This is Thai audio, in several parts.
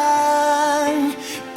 ไป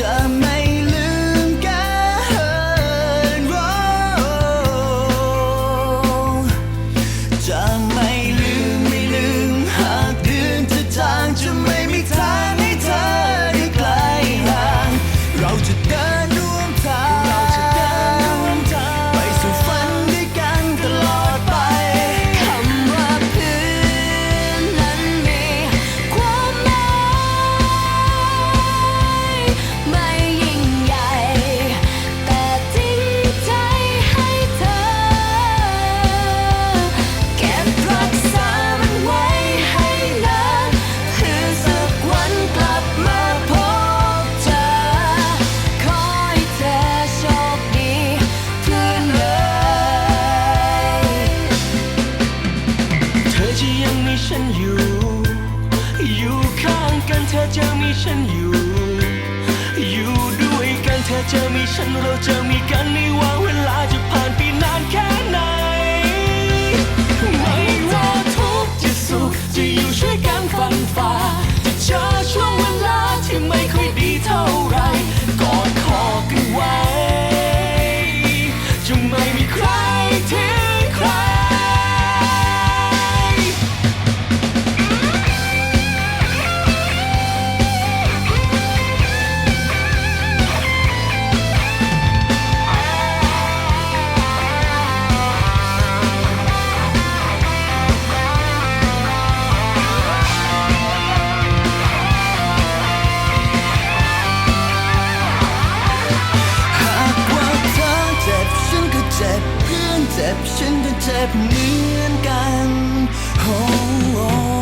จะ ฉันอยู่ อยู่ข้างกันเธอจะมีฉันอยู่ อยู่ด้วยกันเธอจะมีฉันเราจะมีกันไม่ว่าเวลาจะผ่านไปนานแค่ไหน จ็บฉันก็เจ็บเหมือนกันโอ้